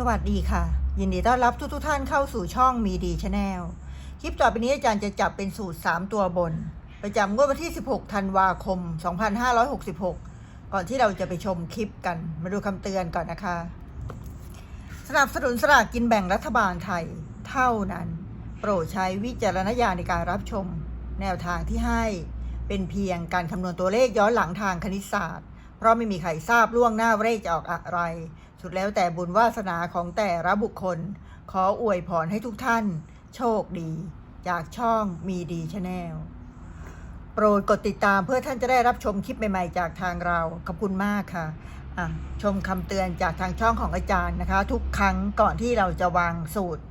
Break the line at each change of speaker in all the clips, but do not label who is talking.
สวัสดีค่ะ ยินดีต้อนรับทุกทุกท่านเข้าสู่ช่องมีดีชาแนลคลิปต่อไปนี้อาจารย์จะจับเป็นสูตร 3 ตัวบน ประจำงวดวันที่ 16 ธันวาคม 2566 ก่อนที่เราจะไปชมคลิปกัน มาดูคำเตือนก่อนนะคะ สนับสนุนสลากกินแบ่งรัฐบาลไทยเท่านั้น โปรดใช้วิจารณญาณในการรับชม แนวทางที่ให้เป็นเพียงการคำนวณตัวเลขย้อนหลังทางคณิตศาสตร์ เพราะไม่มีใครทราบล่วงหน้าว่าเลขจะออกอะไร สุดแล้วแต่บุญวาสนาของแต่ละบุคคล ขออวยพรให้ทุกท่าน โชคดี จากช่องมีดีชาแนลโปรดกดติดตามเพื่อท่านจะได้รับชมคลิปใหม่ ๆ จากทางเรา ขอบคุณมากค่ะะชมคำเตือนจากทางช่องของอาจารย์นะคะ ทุกครั้งก่อนที่เราจะวางสูตร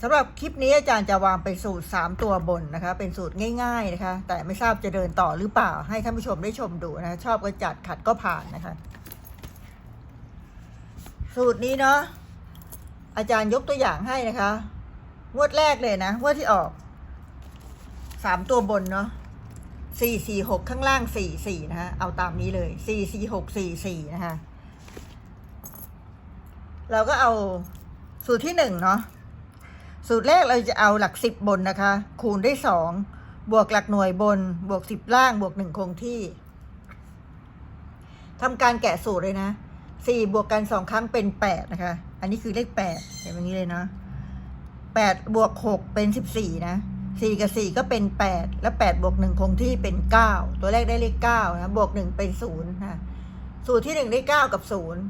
สำหรับคลิปนี้อาจารย์จะวางเป็นสูตร 3 ตัวบนนะคะ เป็นสูตรง่ายๆนะคะ แต่ไม่ทราบจะเดินต่อหรือเปล่าให้ท่านผู้ชมได้ชมดูนะคะชอบก็จัดขัดก็ผ่านนะคะ สูตรนี้เนาะอาจารย์ยกตัวอย่างให้นะคะงวดแรกเลยนะงวดที่ออกสามตัวบนเนาะสี่สี่หกข้างล่างสี่สี่นะคะเอาตามนี้เลยสี่สี่หกสี่สี่นะคะเราก็เอาสูตรที่หนึ่งเนาะสูตรแรกเราจะเอาหลักสิบบนนะคะ คูณด้วยสองบวกหลักหน่วยบน บวกสิบล่างบวกหนึ่งคงที่ทำการแกะสูตรเลยนะ สี่บวกกันสองครั้งเป็นแปดนะคะ อันนี้คือเลขแปดเห็นแบบนี้เลยเนาะแปดบวกหกเป็นสิบสี่นะสี่กับสี่ก็เป็นแปดแล้วแปดบวกหนึ่งคงที่เป็นเก้าตัวแรกได้เลขเก้านะบวกหนึ่งเป็นศูนย์นะสูตรที่หนึ่งได้เก้ากับศูนย์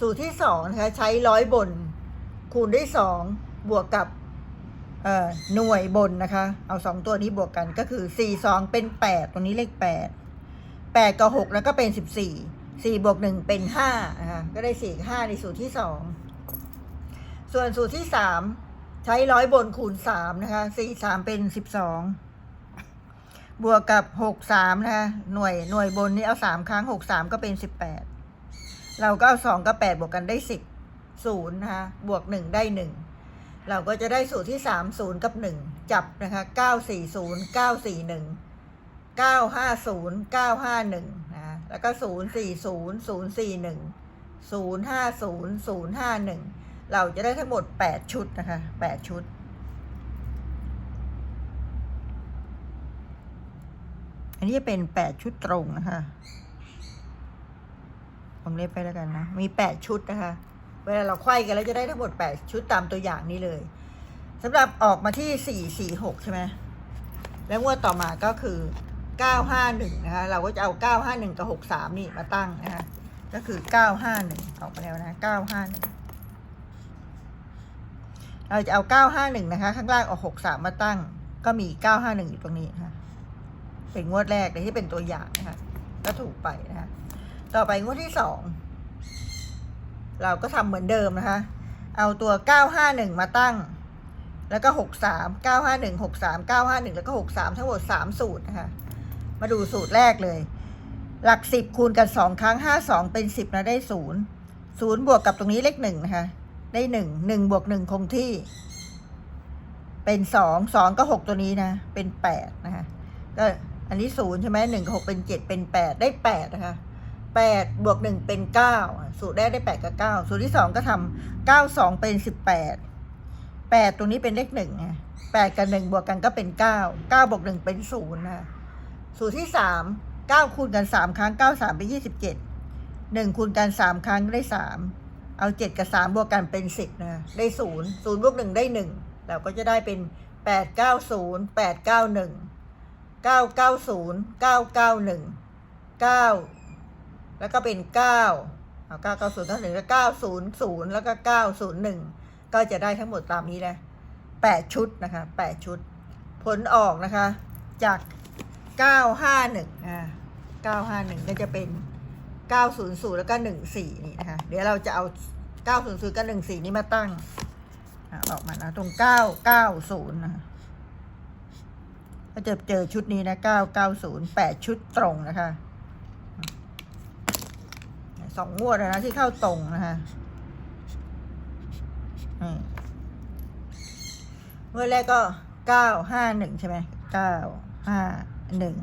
สูตรที่สองนะคะใช้ร้อยบน คูณด้วยสองบวกกับเอ่อหน่วยบนนะคะ เอาสองตัวนี้บวกกันก็คือสี่สองเป็นแปดตรงนี้เลขแปดแปดกับหกแล้วก็เป็นสิบสี่ สี่บวกหนึ่งเป็นห้านะคะก็ได้สี่ห้าในสูตรที่สองส่วนสูตรที่สามใช้ร้อยบนคูณสามนะคะสี่สามเป็นสิบสองบวกกับหกสามนะคะหน่วยหน่วยบนนี้เอาสามครั้งหกสามก็เป็นสิบแปดเราก็เอาสองกับแปดบวกกันได้สิบศูนย์นะคะบวกหนึ่งได้หนึ่งเราก็จะได้สูตรที่สามศูนย์กับหนึ่งจับนะคะเก้าสี่ศูนย์เก้าสี่หนึ่งเก้าห้าศูนย์เก้าห้าหนึ่ง แล้วก็ศูนย์สี่ศูนย์ศูนย์สี่หนึ่งศูนย์ห้าศูนย์ศูนย์ห้าหนึ่งเราจะได้ทั้งหมดแปดชุดนะคะแปดชุด อันนี้จะเป็นแปดชุดตรงนะคะ ผมเล่นไปแล้วกันนะ มีแปดชุดนะคะ เวลาเราไขว้กันแล้วจะได้ทั้งหมดแปดชุดตามตัวอย่างนี้เลยสำหรับออกมาที่สี่สี่หกใช่ไหมแล้วงวดต่อมาก็คือ 951 นะคะ เราก็จะเอา 951 กับ 63 นี่มาตั้งนะคะ ก็คือ 951 ออกมาแล้วนะ 951 เราจะเอา 951 นะคะ ข้างล่างเอา63 มาตั้ง ก็มี 951 อยู่ตรงนี้นะคะเป็นงวดแรกเลยที่เป็นตัวอย่างนะคะ ก็ถูกไปนะคะ ต่อไปงวดที่ 2 เราก็ทำเหมือนเดิมนะคะ เอาตัว 951 มาตั้งแล้วก็หกสามเก้าห้าหนึ่งหกสามเก้าห้าหนึ่งแล้วก็หกสามทั้งหมดสามสูตรนะคะ มาดูสูตรแรกเลย หลักสิบคูณกันสองครั้งห้าสองเป็นสิบนะได้ศูนย์ศูนย์บวกกับตรงนี้เลขหนึ่งนะคะได้หนึ่งหนึ่งบวกหนึ่งคงที่ เป็นสองสองก็หกตัวนี้นะ เป็นแปดนะคะก็อันนี้ศูนย์ใช่ไหมหนึ่งกับหกเป็นเจ็ดเป็นแปดได้แปดนะคะแปดบวกหนึ่งเป็นเก้าสูตรแรกได้แปดกับเก้าสูตรที่สองก็ทำเก้าสองเป็นสิบแปดแปดตรงนี้เป็นเลขหนึ่งไงแปดกับหนึ่งบวกกันก็เป็นเก้าเก้าบวกหนึ่งเป็นศูนย์นะ สูตรที่สามเก้าคูณกันสามครั้งเก้าสามเป็นยี่สิบเจ็ดหนึ่งคูณกันสามครั้งได้สามเอาเจ็ดกับสามบวกกันเป็นสิบนะได้ศูนย์ศูนย์บวกหนึ่งได้หนึ่งเราก็จะได้เป็นแปดเก้าศูนย์แปดเก้าหนึ่งเก้าเก้าศูนย์เก้าเก้าหนึ่งเก้าแล้วก็เป็นเก้าเอาเก้าเก้าศูนย์เก้าหนึ่งแล้วเก้าศูนย์ศูนย์แล้วก็เก้าศูนย์หนึ่งก็จะได้ทั้งหมดตามนี้นะแปดชุดนะคะแปดชุด ผลออกนะคะ จาก เก้าห้าหนึ่งอ่าเก้าห้าหนึ่งก็จะเป็นเก้าศูนย์ศูนย์แล้วก็หนึ่งสี่นี่นะคะ เดี๋ยวเราจะเอาเก้าศูนย์ศูนย์กับหนึ่งสี่นี้มาตั้งออกมานะตรงเก้าเก้าศูนย์นะก็จะเจอชุดนี้นะเก้าเก้าศูนย์แปดชุดตรงนะคะสองงวดนะที่เข้าตรงนะคะอืมงวดแรกก็เก้าห้าหนึ่งใช่ไหมเก้าห้า หนึ่ง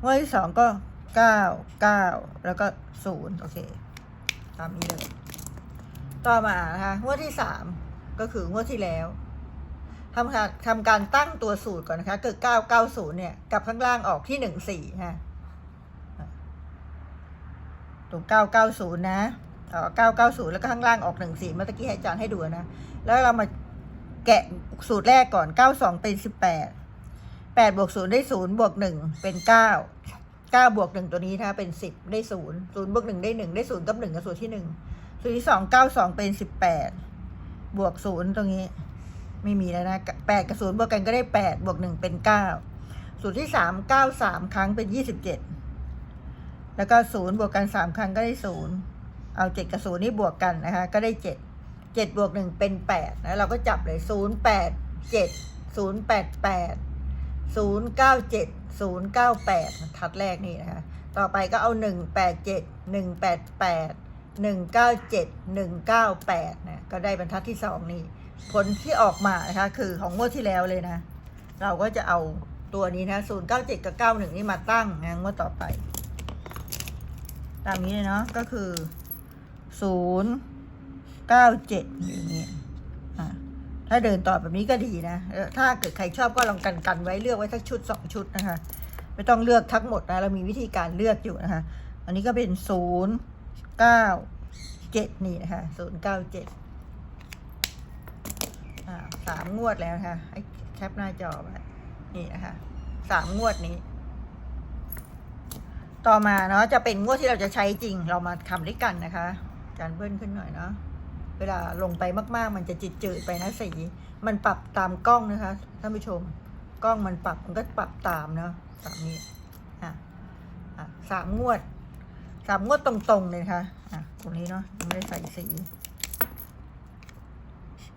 งวดที่สองก็เก้าเก้าแล้วก็ศูนย์โอเค ตามนี้เลย ต่อมานะคะงวดที่สามก็คืองวดที่แล้วทำการทำการตั้งตัวสูตรก่อนนะคะเกิดเก้าเก้าศูนย์เนี่ยกับข้างล่างออกที่หนึ่งสี่ฮะตรงเก้าเก้าศูนย์นะอ๋อเก้าเก้าศูนย์แล้วก็ข้างล่างออกหนึ่งสี่เมื่อกี้ให้อาจารย์ให้ดูนะ แล้วเรามาแกะสูตรแรกก่อนเก้าสองเป็นสิบแปด แปดบวกศูนย์ได้ศูนย์บวกหนึ่งเป็นเก้าเก้าบวกหนึ่งตัวนี้นะคะเป็นสิบได้ศูนย์ศูนย์บวกหนึ่งได้หนึ่งได้ศูนย์กับหนึ่งกับสูตรที่หนึ่งสูตรที่สองเก้าสองเป็นสิบแปดบวกศูนย์ตรงนี้ ไม่มีแล้วนะแปดกับศูนย์บวกกันก็ได้แปดบวกหนึ่งเป็นเก้าสูตรที่สามเก้าสามครั้งเป็นยี่สิบเจ็ดแล้วก็ศูนย์บวกกันสามครั้งก็ได้ศูนย์เอาเจ็ดกับศูนย์นี่บวกกันนะคะ ก็ได้เจ็ดเจ็ดบวกหนึ่งเป็นแปดแล้วเราก็จับเลยศูนย์แปดเจ็ดศูนย์แปดแปด ศูนย์เก้าเจ็ดศูนย์เก้าแปดทัดแรกนี่นะคะต่อไปก็เอาหนึ่งแปดเจ็ดหนึ่งแปดแปดหนึ่งเก้าเจ็ดหนึ่งเก้าแปดนะก็ได้บรรทัดที่สองนี่ผลที่ออกมานะคะคือของงวดที่แล้วเลยนะ เราก็จะเอาตัวนี้นะศูนย์เก้าเจ็ดกับเก้าหนึ่งนี่มาตั้งนะงวดต่อไป ตามนี้เลยเนาะก็คือศูนย์เก้าเจ็ดอย่างนี้อะ ถ้าเดินต่อแบบนี้ก็ดีนะ ถ้าเกิดใครชอบก็ลองกันกันไว้เลือกไว้สักชุดสองชุดนะคะ ไม่ต้องเลือกทั้งหมดนะ เรามีวิธีการเลือกอยู่นะคะ อันนี้ก็เป็นศูนย์เก้าเจ็ดนี่นะคะศูนย์เก้าเจ็ดอ่าสามงวดแล้วนะคะให้แคปหน้าจอไว้นี่นะคะสามงวดนี้ ต่อมาเนาะจะเป็นงวดที่เราจะใช้จริง เรามาทำด้วยกันนะคะจานเบิ้ลขึ้นหน่อยเนาะ เวลาลงไปมากๆ มันจะจืดจืดไปนะสี มันปรับตามกล้องนะคะท่านผู้ชม กล้องมันปรับมันก็ปรับตามเนาะสามนี้อะอะสามงวดสามงวดตรงๆเลยนะคะอะตรงนี้เนาะไม่ได้ใส่สี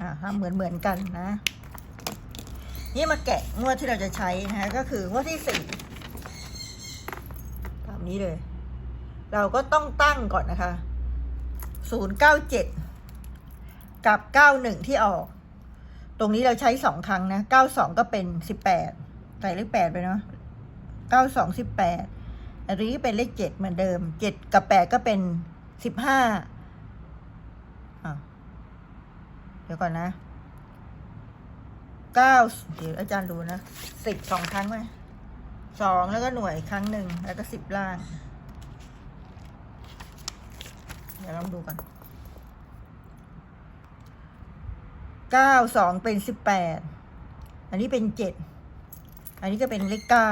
อะทำเหมือนเหมือนๆกันนะ นี่มาแกะงวดที่เราจะใช้นะคะก็คืองวดที่สี่ตามนี้เลย เราก็ต้องตั้งก่อนนะคะศูนย์เก้าเจ็ด กับเก้าหนึ่งที่ออก ตรงนี้เราใช้สองครั้งนะเก้าสองก็เป็นสิบแปดใส่เลขแปดไปเนาะเก้าสองสิบแปดอันนี้เป็นเลขเจ็ดเหมือนเดิมเจ็ดกับแปดก็เป็นสิบห้าเดี๋ยวก่อนนะเก้าเดี๋ยวอาจารย์ดูนะสิบสองครั้งไหมสองแล้วก็หน่วยครั้งหนึ่งแล้วก็สิบล่าง เดี๋ยวลองดูก่อน เก้าสองเป็นสิบแปดอันนี้เป็นเจ็ดอันนี้ก็เป็นเลขเก้า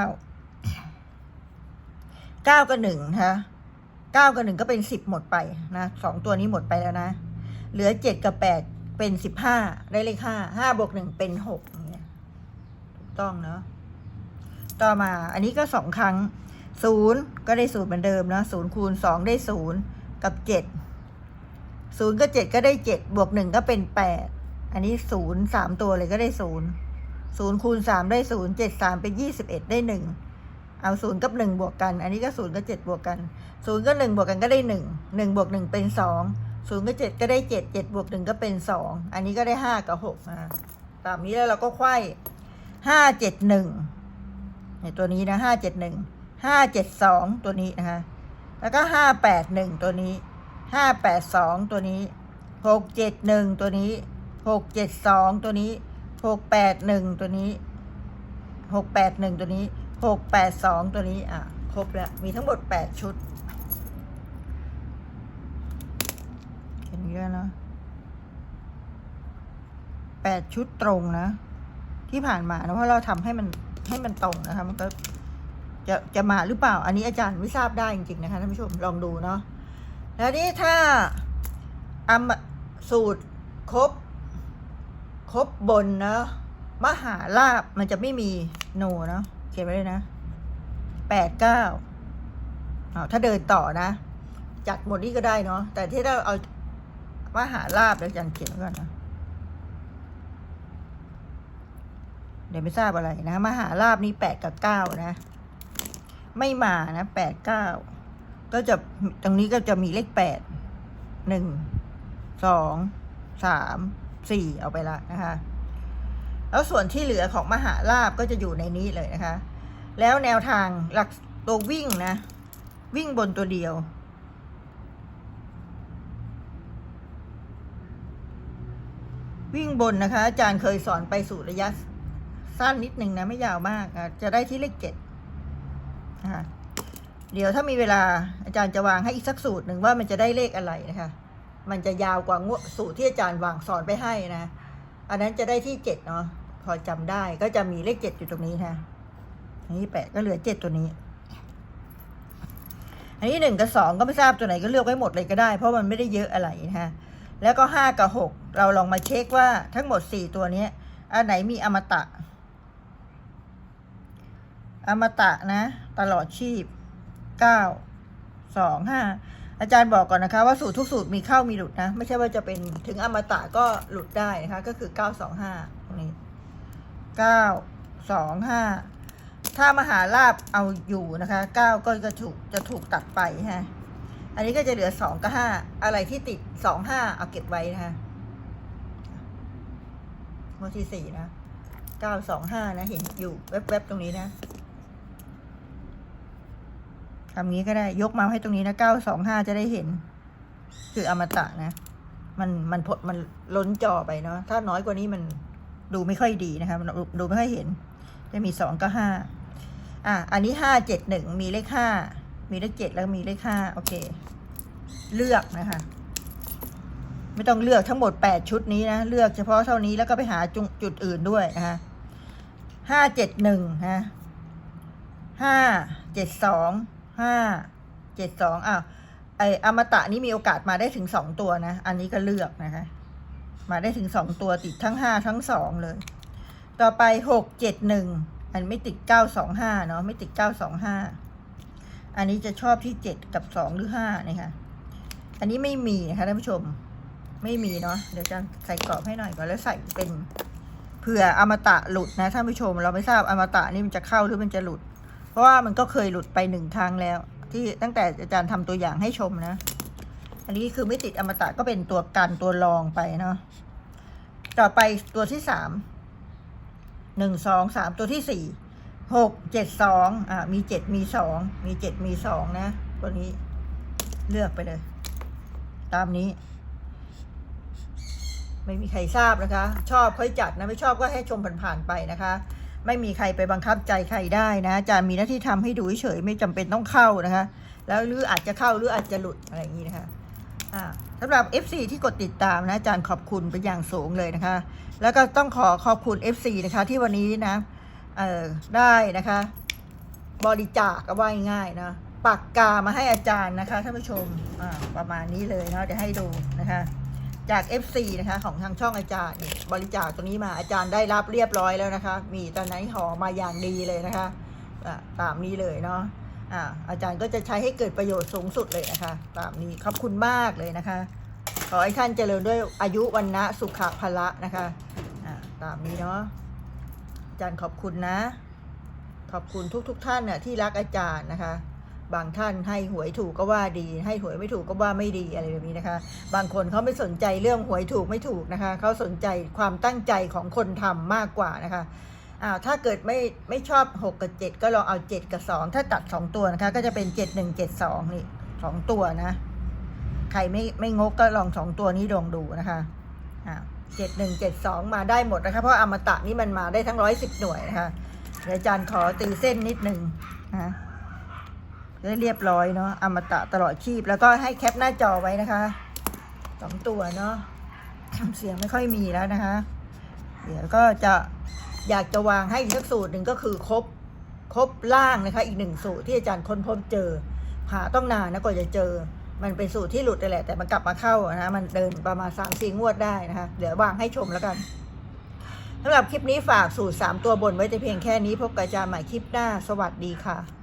เก้ากับหนึ่งนะคะเก้ากับหนึ่งก็เป็นสิบหมดไปนะสองตัวนี้หมดไปแล้วนะ เหลือเจ็ดกับแปดเป็นสิบห้าได้เลขห้าห้าบวกหนึ่งเป็นหกเงี้ยถูกต้องเนาะต่อมาอันนี้ก็สองครั้งศูนย์ก็ได้ศูนย์เหมือนเดิมนะศูนย์คูณสองได้ศูนย์กับเจ็ดศูนย์กับเจ็ดก็ได้เจ็ดบวกหนึ่งก็เป็นแปด อันนี้ศูนย์สามตัวเลยก็ได้ศูนย์ศูนย์คูณสามได้ศูนย์เจ็ดสามเป็นยี่สิบเอ็ดได้หนึ่งเอาศูนย์กับหนึ่งบวกกัน อันนี้ก็ศูนย์กับเจ็ดบวกกันศูนย์กับหนึ่งบวกกันก็ได้หนึ่งหนึ่งบวกหนึ่งเป็นสองศูนย์กับเจ็ดก็ได้เจ็ดเจ็ดบวกหนึ่งก็เป็นสองอันนี้ก็ได้ห้ากับหกอะตามนี้แล้วเราก็ไขว้ห้าเจ็ดหนึ่งเนี่ยตัวนี้นะห้าเจ็ดหนึ่งห้าเจ็ดสองตัวนี้นะคะแล้วก็ห้าแปดหนึ่งตัวนี้ห้าแปดสองตัวนี้หกเจ็ดหนึ่งตัวนี้ หกเจ็ดสองตัวนี้หกแปดหนึ่งตัวนี้หกแปดหนึ่งตัวนี้หกแปดสองตัวนี้อะครบแล้ว มีทั้งหมดแปดชุดเห็นเยอะนะแปดชุดตรงนะ ที่ผ่านมานะเพราะเราทำให้มันให้มันตรงนะคะมันก็จะจะมาหรือเปล่า อันนี้อาจารย์ไม่ทราบได้จริงๆนะคะท่านผู้ชมลองดูเนาะแล้วนี่ถ้าอำสูตรครบ ครบบนนะ มหาลาบมันจะไม่มีโนเนาะเขียนไว้เลยนะแปดเก้าเอาถ้าเดินต่อนะ จัดหมดนี้ก็ได้เนาะแต่ที่เราเอามหาลาบเดี๋ยวอาจารย์เขียนก่อนนะเดี๋ยวไม่ทราบอะไรนะ มหาลาบนี่แปดกับเก้านะ ไม่มานะแปดเก้าก็จะตรงนี้ก็จะมีเลขแปดหนึ่งสองสาม สี่เอาไปละนะคะ แล้วส่วนที่เหลือของมหาลาบก็จะอยู่ในนี้เลยนะคะ แล้วแนวทางหลักตัววิ่งนะ วิ่งบนตัวเดียว วิ่งบนนะคะ อาจารย์เคยสอนไปสู่ระยะสั้นนิดนึงนะ ไม่ยาวมาก จะได้ที่เลขเจ็ดนะคะเดี๋ยวถ้ามีเวลาอาจารย์จะวางให้อีกสักสูตรหนึ่งว่ามันจะได้เลขอะไรนะคะ มันจะยาวกว่างวดสูตรที่อาจารย์วางสอนไปให้นะ อันนั้นจะได้ที่เจ็ดเนาะพอจำได้ก็จะมีเลขเจ็ดอยู่ตรงนี้นะอันนี้แปดก็เหลือเจ็ดตัวนี้ อันนี้หนึ่งกับสองก็ไม่ทราบตัวไหนก็เลือกไว้หมดเลยก็ได้ เพราะมันไม่ได้เยอะอะไรนะฮะแล้วก็ห้ากับหกเราลองมาเช็คว่าทั้งหมดสี่ตัวเนี้ยอันไหนมีอมตะ อมตะนะ ตลอดชีพเก้าสองห้า อาจารย์บอกก่อนนะคะว่าสูตรทุกสูตรมีเข้ามีหลุดนะ ไม่ใช่ว่าจะเป็นถึงอมตะก็หลุดได้นะคะ ก็คือเก้าสองห้าตรงนี้เก้าสองห้าถ้ามหาลาบเอาอยู่นะคะเก้าก็จะถูกจะถูกตัดไปฮะอันนี้ก็จะเหลือสองกับห้าอะไรที่ติดสองห้าเอาเก็บไว้นะคะงวดที่สี่นะเก้าสองห้านะ เห็นอยู่แวบๆตรงนี้นะ ทำงี้ก็ได้ยกมาให้ตรงนี้นะเก้าสองห้าจะได้เห็น คืออมตะนะ มันมันพดมันล้นจอไปเนาะถ้าน้อยกว่านี้มันดูไม่ค่อยดีนะคะมันดูไม่ค่อยเห็น จะมีสองกับห้าอะอันนี้ห้าเจ็ดหนึ่งมีเลขห้ามีเลขเจ็ดแล้วมีเลขห้าโอเค เลือกนะคะ ไม่ต้องเลือกทั้งหมดแปดชุดนี้นะ เลือกเฉพาะเท่านี้แล้วก็ไปหาจุจุดอื่นด้วยนะคะห้าเจ็ดหนึ่งนะห้าเจ็ดสอง ห้าเจ็ดสองอ้าวไออมตะนี้มีโอกาสมาได้ถึงสองตัวนะ อันนี้ก็เลือกนะคะ มาได้ถึงสองตัวติดทั้งห้าทั้งสองเลย ต่อไปหกเจ็ดหนึ่งอันไม่ติดเก้าสองห้าเนาะไม่ติดเก้าสองห้าอันนี้จะชอบที่เจ็ดกับสองหรือห้านี่ค่ะอันนี้ไม่มีนะคะท่านผู้ชมไม่มีเนาะเดี๋ยวจะใส่กรอบให้หน่อยก่อนแล้วใส่เป็นเผื่ออมตะหลุดนะท่านผู้ชม เราไม่ทราบอมตะนี่มันจะเข้าหรือมันจะหลุด ราะว่ามันก็เคยหลุดไปหนึ่งครั้งแล้ว ที่ตั้งแต่อาจารย์ทำตัวอย่างให้ชมนะ อันนี้คือไม่ติดอมตะก็เป็นตัวกันตัวรองไปเนาะต่อไปตัวที่สามหนึ่งสองสามตัวที่สี่หกเจ็ดสองอ่ามีเจ็ดมีสองมีเจ็ดมีสองนะ ตัวนี้เลือกไปเลย ตามนี้ ไม่มีใครทราบนะคะ ชอบค่อยจัดนะ ไม่ชอบก็ให้ชมผ่านๆไปนะคะ ไม่มีใครไปบังคับใจใครได้นะอาจารย์มีหน้าที่ทำให้ดูเฉยไม่จำเป็นต้องเข้านะคะ แล้วหรืออาจจะเข้าหรืออาจจะหลุดอะไรอย่างนี้นะคะสำหรับ FC ที่กดติดตามนะอาจารย์ขอบคุณเป็นอย่างสูงเลยนะคะ แล้วก็ต้องขอขอบคุณ FC นะคะ ที่วันนี้นะได้นะคะ บริจาคก็ว่าง่ายนะปากกามาให้อาจารย์นะคะท่านผู้ชมประมาณนี้เลยเนาะเดี๋ยวให้ดูนะคะ จาก FC นะคะของทางช่องอาจารย์บริจาคตัวนี้มาอาจารย์ได้รับเรียบร้อยแล้วนะคะ มีตอนไหนห่อมาอย่างดีเลยนะคะตามนี้เลยเนาะอ่าอาจารย์ก็จะใช้ให้เกิดประโยชน์สูงสุดเลยนะคะ ตามนี้ขอบคุณมากเลยนะคะ ขอให้ท่านเจริญด้วยอายุวันนะสุขภละนะคะอ่าตามนี้เนาะอาจารย์ขอบคุณนะ ขอบคุณทุกๆทท่านน่ะที่รักอาจารย์นะคะ บางท่านให้หวยถูกก็ว่าดี ให้หวยไม่ถูกก็ว่าไม่ดีอะไรแบบนี้นะคะ บางคนเขาไม่สนใจเรื่องหวยถูกไม่ถูกนะคะเขาสนใจความตั้งใจของคนทำมากกว่านะคะอ่าถ้าเกิดไม่ไม่ชอบ 6 กับ 7 ก็ลองเอา 7 กับ 2 ถ้าตัด 2 ตัวนะคะ ก็จะเป็น 7 1 7 2 นี่ 2 ตัวนะ ใครไม่ไม่งกก็ลอง 2 ตัวนี้ลองดูนะคะอ่า7 1 7 2มาได้หมดนะคะ เพราะอมตะนี่มันมาได้ทั้ง110หน่วยนะคะเดี๋ยวอาจารย์ขอตีเส้นนิดนึงนะ ได้เรียบร้อยเนาะอมตะตลอดชีพ แล้วก็ให้แคปหน้าจอไว้นะคะสองตัวเนาะเสียงไม่ค่อยมีแล้วนะคะ เดี๋ยวก็จะอยากจะวางให้อีกสักสูตรหนึ่งก็คือครบครบล่างนะคะ อีกหนึ่งสูตรที่อาจารย์ค้นพบเจอหาต้องนานนะกว่าจะเจอ มันเป็นสูตรที่หลุดไปแหละ แต่มันกลับมาเข้านะมันเดินประมาณสามสี่งวดได้นะคะ เดี๋ยววางให้ชมแล้วกันสำหรับคลิปนี้ฝากสูตรสามตัวบนไว้แต่เพียงแค่นี้พบกับอาจารย์ใหม่คลิปหน้า สวัสดีค่ะ